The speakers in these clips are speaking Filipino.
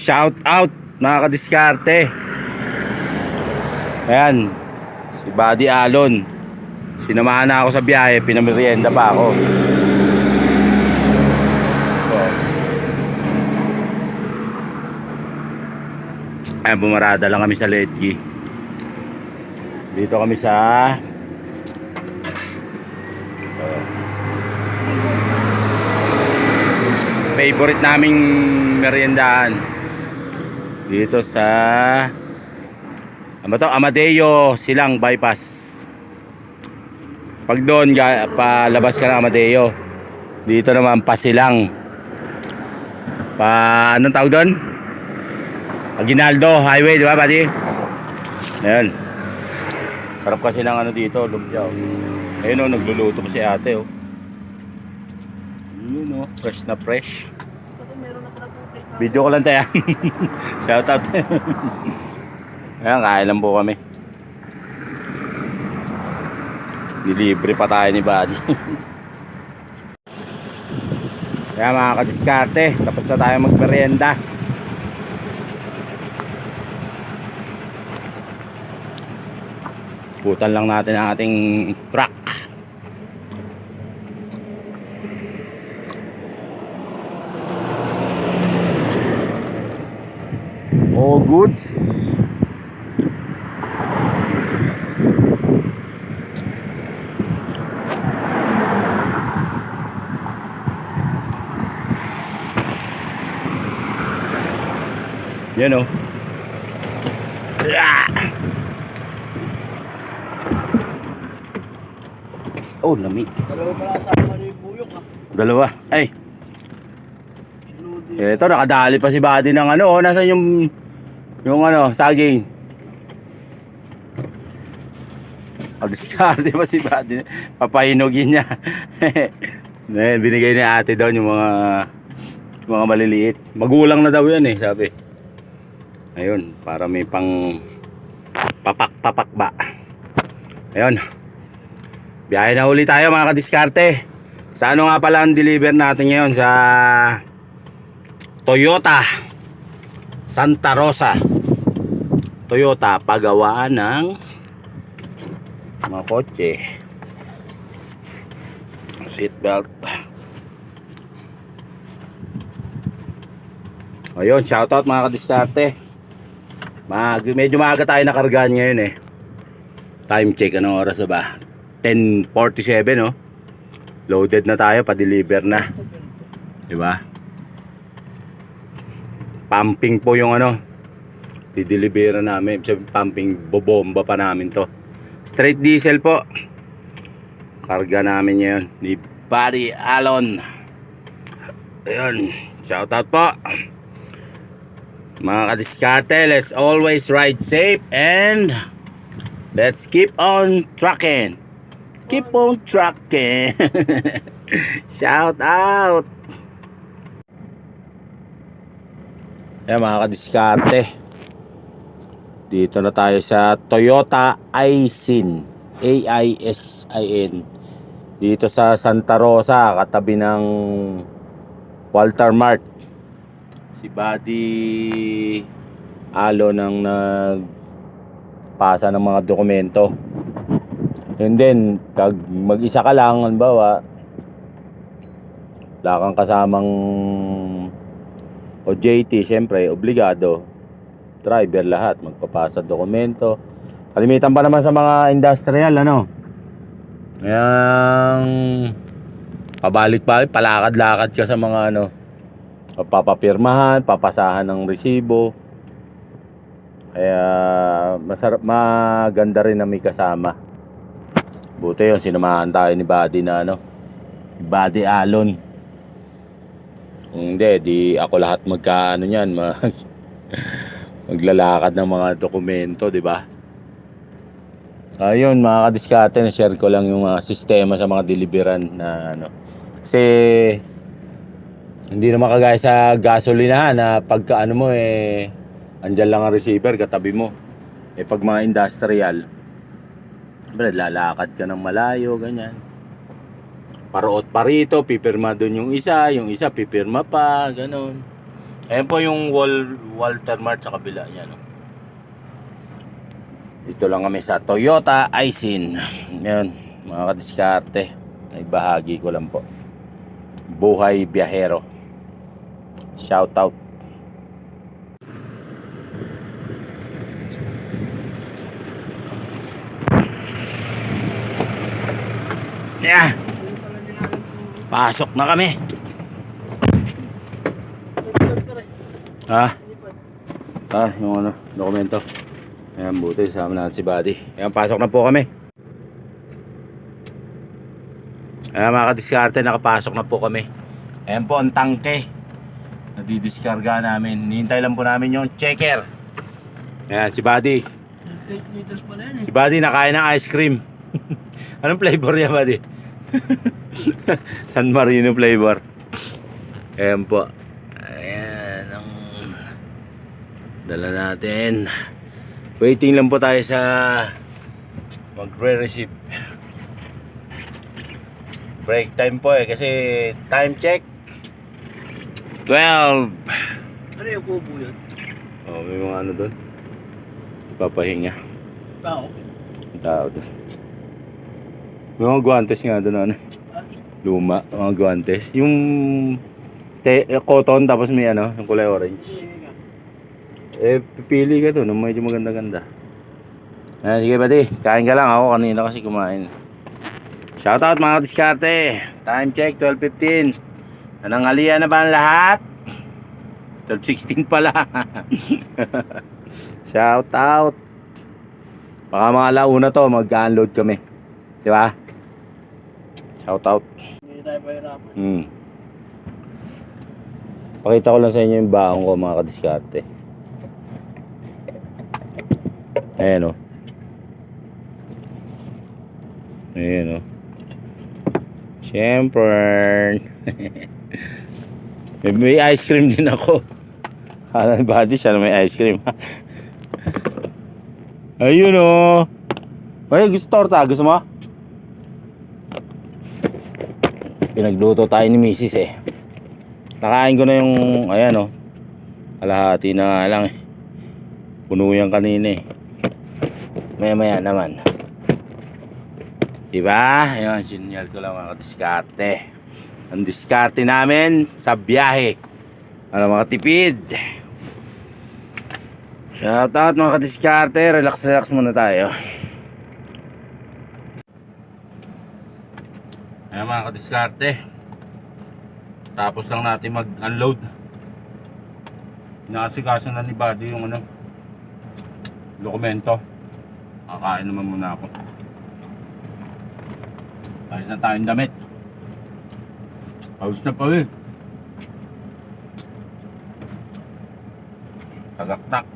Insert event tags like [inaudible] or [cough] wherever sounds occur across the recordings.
Shout out mga kadiskarte. Ayan. Si Buddy Alon. Sinamahan na ako sa biyahe. Pinamerienda pa ako. Ayan, bumarada lang kami sa Ledgi. Dito kami sa favorite naming meriendahan dito sa ano to? Amadeo Silang Bypass pag doon palabas ka ng Amadeo dito naman Pasilang pa anong tawag doon? Aguinaldo Highway di ba buddy? Ayan sarap kasi ng ano dito lumpia oh. ayun oh nagluluto pa si ate oh yun oh fresh na fresh Video ko lang tayo. [laughs] Shout out. Ayan, kain lang po kami. Dilibre pa tayo ni Buddy. [laughs] Kaya mga kadiskarte, tapos na tayo magmerienda. Putan lang natin ang ating truck. Goods. Yan o. Ah! Oh, lamig. Dalawa pala sa ni Buyok ah. Dalawa. Ay. Ito, nakadali pa si Buddy ng ano, oh, nasa yung, yung ano, saging. Pag-discarte [laughs] pa si Buddy, papahinugin niya. [laughs] Eh, Binigay ni ate doon yung mga, mga maliliit. Magulang na daw yan eh, sabi. Ayun, para may pang papak-papak ba. Ayun. Biyahe na uli tayo mga kadiskarte. Sa ano nga pala ang deliver natin ngayon sa Toyota Santa Rosa Toyota pagawaan ng mga kotse. Seat belt. Ayun shoutout mga kadiskarte. Mag, medyo maaga tayo nakargaan ngayon eh. Time check anong oras na ba? 10.47 no? Loaded na tayo pa-deliver na. Diba pumping po yung ano dideliveran namin. Sabi, pumping bobomba pa namin to. Straight diesel po. Karga namin yun ni Buddy Alon. Ayun. Shout out po. Mga kadiskarte let's always ride safe and let's keep on trucking. Keep on trucking. [laughs] Shout out Ayan mga kadiskarte. Dito na tayo sa Toyota Aisin. A-I-S-I-N. Dito sa Santa Rosa, katabi ng Walter Mart. Si Buddy Alo nang nagpasa ng mga dokumento. Yun din, pag mag-isa ka lang, halimbawa, wala kang kasamang o JT, syempre, obligado. Driver lahat, magpapasa dokumento. Kalimitan pa naman sa mga industrial, ano? Yang pabalik-balik, palakad-lakad ka sa mga ano, papapirmahan, papasahan ng resibo. Kaya masarap, maganda rin na may kasama. Buti yun, sinamahan tayo ni Buddy na ano, Buddy Alon. Hindi, di ako lahat magkaano niyan, [laughs] mag, maglalakad ng mga dokumento, di ba? Ayun, mga kadiskate, na-share ko lang yung mga sistema sa mga deliveran na ano. Kasi, hindi naman kagaya sa gasolinahan na pagka ano mo eh, andyan lang ang receiver, katabi mo. Eh pag mga industrial, Siyempre, lalakad ka ng malayo, ganyan. Paroot pa rito, pipirma doon yung isa, yung isa pipirma pa, ganun. Ayan po yung Wal Walter Mart sa kabila niya. No? Dito lang kami sa Toyota Aisin. Yan, mga kadiskarte. Ay bahagi ko lang po. Buhay Biyahero. Shout out. Yeah. Pasok na kami. Ha? Ah, yung ano, dokumento. Ayan, buti, sama natin si Buddy. Ayan, pasok na po kami. Ayan, mga kadiskarte, nakapasok na po kami. Ayan po ang tangke. Nadidiskarga namin. Nihintay lang po namin yung checker. Ayan, si Buddy. 8 liters pala yan eh. Si Buddy nakain ng ice cream. [laughs] Anong flavor niya, Buddy? [laughs] San Marino flavor. Ayan po. Ayan ang dala natin. Waiting lang po tayo sa magre-receive. Break time po eh kasi time check 12. Ano yung kubo yun? Oh, may mga ano doon. Papahinga. Tao. Tao doon. May mga guantes nga doon ano. Luma, mga guantes. Yung te, eh, cotton tapos may ano, yung kulay orange. Eh, pipili ka doon, ng medyo maganda-ganda. Ah, sige pati, kain ka lang ako kanina kasi kumain. Shoutout mga diskarte. Time check, 12.15. Nanangalian na ba ang lahat? 12.16 pala. [laughs] Shoutout. Baka mga alauna to, mag-unload kami. Di ba? Shoutout. Hindi tayo pahirapan. Hmm. Pakita ko lang sa inyo yung baong ko mga kadiskarte. Ayan o. Ayan o. Siyempre. [laughs] may, ice cream din ako. Kala Buddy siya na may ice cream. [laughs] Ayun o. Ay, gusto torta. Gusto mo? Pinagluto tayo ni Mrs. eh. Nakain ko na yung, ayan o. Kalahati na lang eh. Puno yan kanina eh. Maya maya naman. Diba? Ayun, sinyal ko lang mga diskarte. Ang diskarte namin sa biyahe. Ano mga tipid. Shout out mga kadiskarte. Relax relax muna tayo. Ayan mga kadiskarte. Tapos lang natin mag-unload. Inaasikaso na ni Buddy yung ano, dokumento. Kakain naman muna ako. Palit na tayong damit. Pawis na pawis. Tagaktak.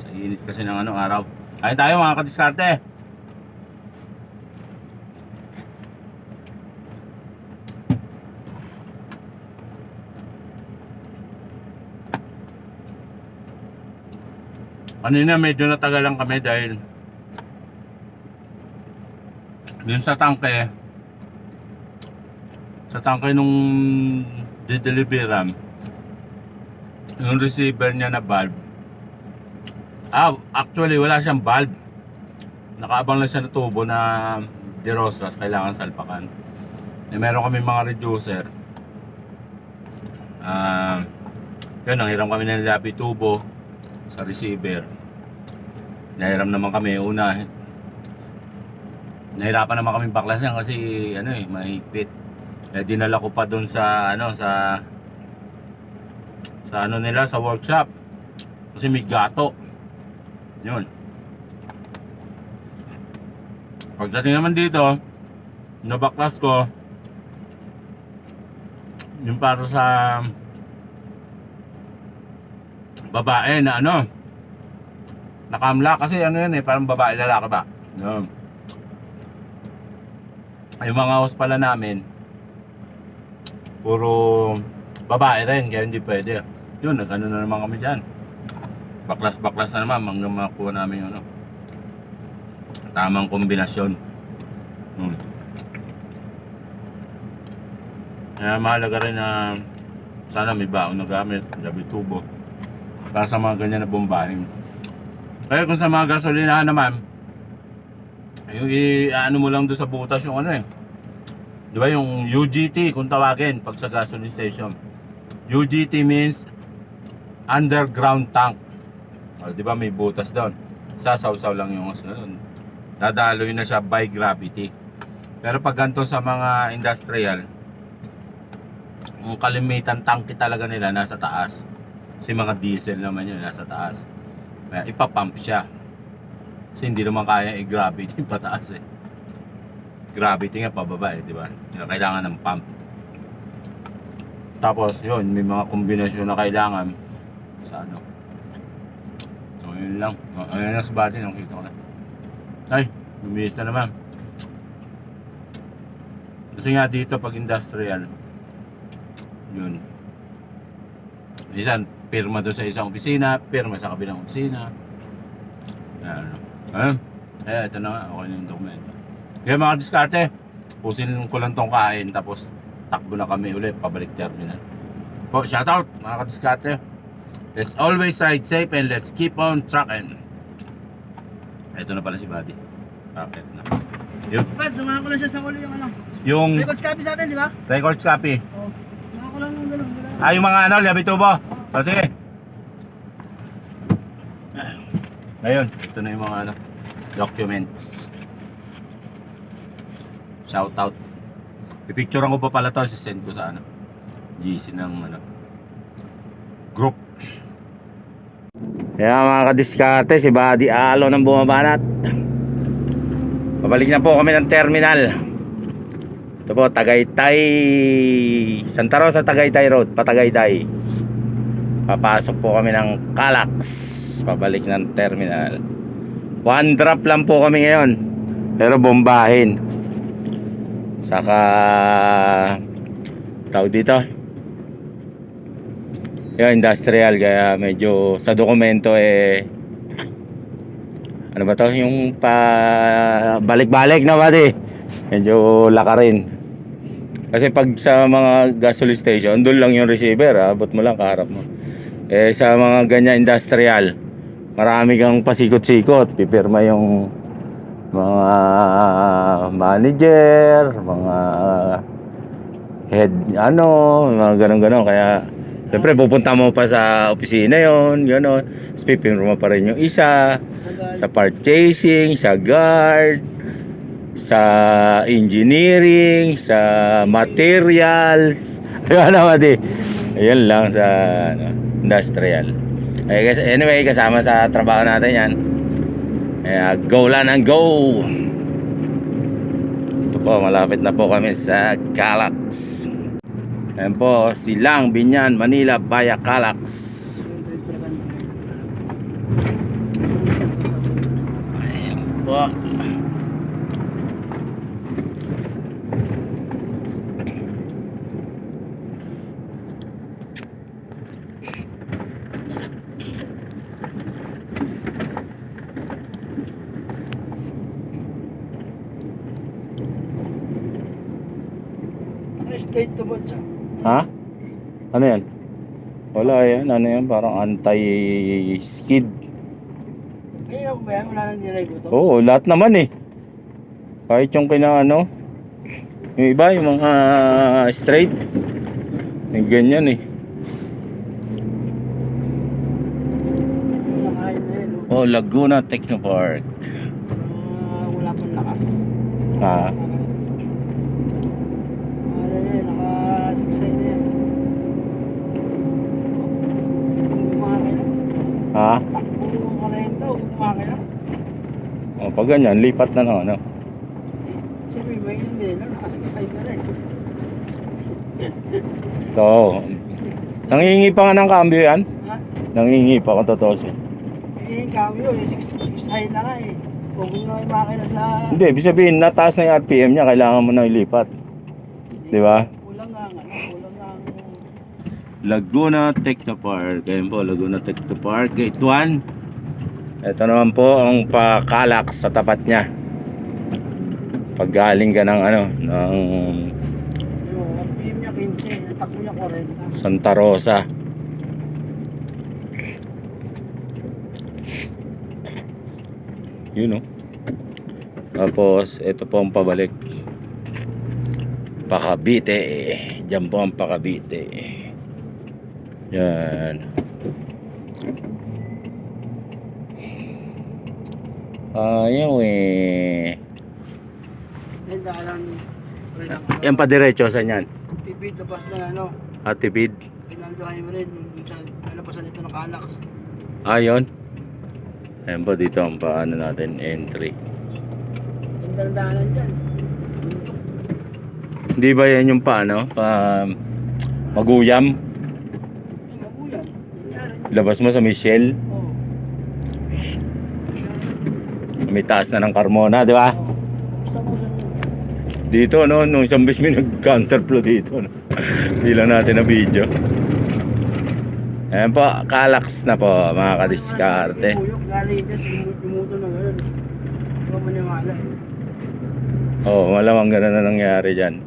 Sa init kasi ng ano, araw. Kain tayo mga kadiskarte. Kanina medyo natagal lang kami dahil yun sa tangke sa tangke nung dideliveran yung receiver niya na valve ah actually wala siyang valve. Nakaabang lang siya na tubo na dirosras kailangan salpakan. Eh, meron kami mga reducer. Ah yun nanghiram kami ng labi tubo sa receiver. Nahiram naman kami una. Nahirapan naman kami baklasan kasi ano eh, mahigpit. Eh dinala ko pa doon sa ano sa sa ano nila sa workshop. Kasi may gato. Yun. Pagdating naman dito, nabaklas ko yung para sa babae na ano nakamla. Kasi ano yan eh parang babae lalaki ba? Yun yung mga host pala namin puro babae rin kaya hindi pwede. Yun nagano na naman kami dyan. Baklas baklas na naman hanggang makuha namin yung ano tamang kombinasyon. Hmm. kaya mahalaga rin na Sana may baon na gamit, gabi tubo. Para sa mga ganyan na bombahin. Kaya kung sa mga gasolinahan naman, yung i-ano mo lang doon sa butas yung ano eh. Di ba yung UGT kung tawagin pag sa gasoline station. UGT means underground tank. Di ba may butas doon. Sasawsaw lang yung ano. Dadaloy na siya by gravity. Pero pag ganito sa mga industrial, ang kalimitan tangke talaga nila nasa taas. Kasi mga diesel naman yun nasa taas. Kaya ipapump siya. Kasi hindi naman kaya i-gravity pataas eh. Gravity nga pababa eh, di ba? Kailangan ng pump. Tapos yun, may mga kombinasyon na kailangan sa ano. So yun lang. O, Ayun lang sa body, nakita ko na. Ay, lumiis na naman. Kasi nga dito pag industrial, yun. Minsan, pirma doon sa isang opisina, pirma sa kabilang opisina. Ano. Ayun. Eh, ito na nga. Okay na yung dokumento. Kaya mga diskarte, pusin ko lang tong kain, tapos takbo na kami ulit, pabalik terminal. Po, shoutout mga kadiskarte. Let's always ride safe and let's keep on trucking. Ito na pala si Buddy. Rocket na. Yun. Pat, samahan ko lang siya sa ulo yung ano. Yung Records copy sa atin, di ba? records copy. Oo. Samahan ko lang yung gano'n. Ah, yung mga ano, labi tubo. O sige. Ngayon, ito na yung mga ano, documents. Shout out. Pipicturean ko pa pala to, send ko sa ano, GC ng ano, group. Kaya mga kadiskarte, si Buddy Alo ng bumabanat. Pabalik na po kami ng terminal. Ito po, Tagaytay, Santa Rosa, Tagaytay Road, Patagaytay. Papasok po kami ng Calax, pabalik ng terminal. One drop lang po kami ngayon, pero bombahin. Saka, tawag dito, yung industrial, kaya medyo sa dokumento eh, ano ba to, yung pa balik-balik na ba Medyo laka rin. Kasi pag sa mga gasoline station, doon lang yung receiver, abot mo lang kaharap mo. Eh sa mga ganyan industrial, marami kang pasikot-sikot, pipirma yung mga manager, mga head ano, mga ganun-ganun kaya Siyempre, pupunta mo pa sa opisina yon gano'n. Tapos pipirma pa rin yung isa Sa sa purchasing, sa guard, sa engineering, sa materials. Ayan [laughs] naman di. Ayan lang sa ano, industrial. Eh, kas- anyway, kasama sa trabaho natin yan. Kaya go lang ang go! Ito po, malapit na po kami sa Calax. Ayan po, Silang, Binyan, Manila, Baya, Calax. Yung trip talaga. Ayan po. To board siya. Ha? Ano yan? Wala yan. Ano yan? Parang anti-skid. Ako ba yan? Wala nang dinay ko to. Oo, lahat naman eh. Kahit yung kina ano, yung iba, yung mga straight. Yung ganyan eh. Oh. Oh, Laguna Technopark. Ah, wala pang lakas. Ha? Ano na yan? Naka-siksay na yan. Kumakay na. Ha? Takbo ka na yun daw. Kumakay na. Oh, pag ganyan, lipat na ng ano. Siyempre, may. Naka-siksay na rin. Oo. Nangingi pa nga ng cambio yan. Ha? Nangingi pa kung totoo siya. Eh, kami yun. Yung six- siksay na nga eh. Kung na yung makina sa... Hindi, ibig sabihin, nataas na yung RPM niya, kailangan mo na ilipat. Di ba? Kulang nga nga. Kulang nga. Laguna Technopark. Ayan po, Laguna Technopark. Gate 1. Ito naman po ang pakalak sa tapat niya. Pag galing ka ng ano, ng Yung RPM niya 15. Ang takbo niya 40. Santa Rosa. Yun oh. Tapos, ito po ang pabalik. Pakabite. Diyan po ang Pakabite. Yan. Ayaw eh. Yan, ano. Yan pa diretso sa yan. Tipid, labas na ano. Pinandahay mo rin. Yung sa nalapasan ito ng Calax. Ayon. Ayan po dito ang paano natin entry. Ganda ng daanan dyan. Hindi ba yan yung paano? Pa maguyam? Nangyari. Labas mo sa Michelle. Oo. May taas na ng Carmona, di ba? Dito, no? Nung isang bis may nag-counterflow dito. No? Hindi lang natin na video. Ayan po, kalax na po, mga kadiskarte. Oo, oh, malamang ganun na nangyari dyan.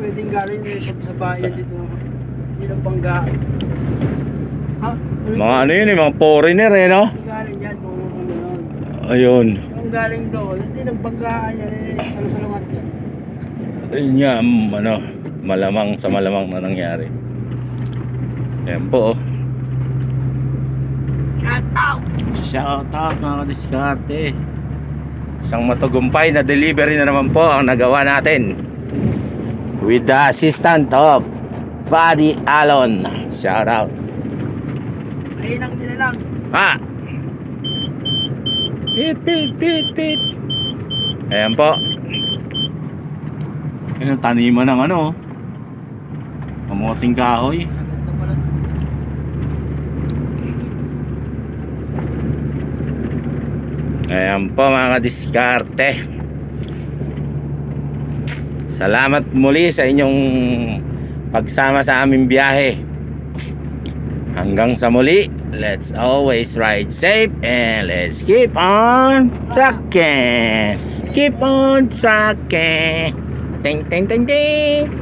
Pwedeng galing sa, sa bayan dito. Hindi lang bangga. Ha? Mga ano yun eh, mga foreigner eh, no? Galing dyan, kung kung gano'n. Ayun. Yung galing doon, hindi nagbanggaan yan eh, salusalungat yan. Ayun nga, mm, ano, malamang sa malamang na nangyari. Ayan po, oh. Shout out! Shout out mga kadiskarte. Isang matagumpay na delivery na naman po ang nagawa natin. With the assistant of Buddy Alon. Shout out. Ayun ang nilalang. Ha! Pit, pit, pit, pit. Ayan po. Ayan ang taniman ng ano. Kamuting kahoy. Ayan po mga kadiskarte. Salamat muli sa inyong pagsama sa aming biyahe. Hanggang sa muli, let's always ride safe and let's keep on trucking. Keep on trucking. Ding, ding, ding, ting.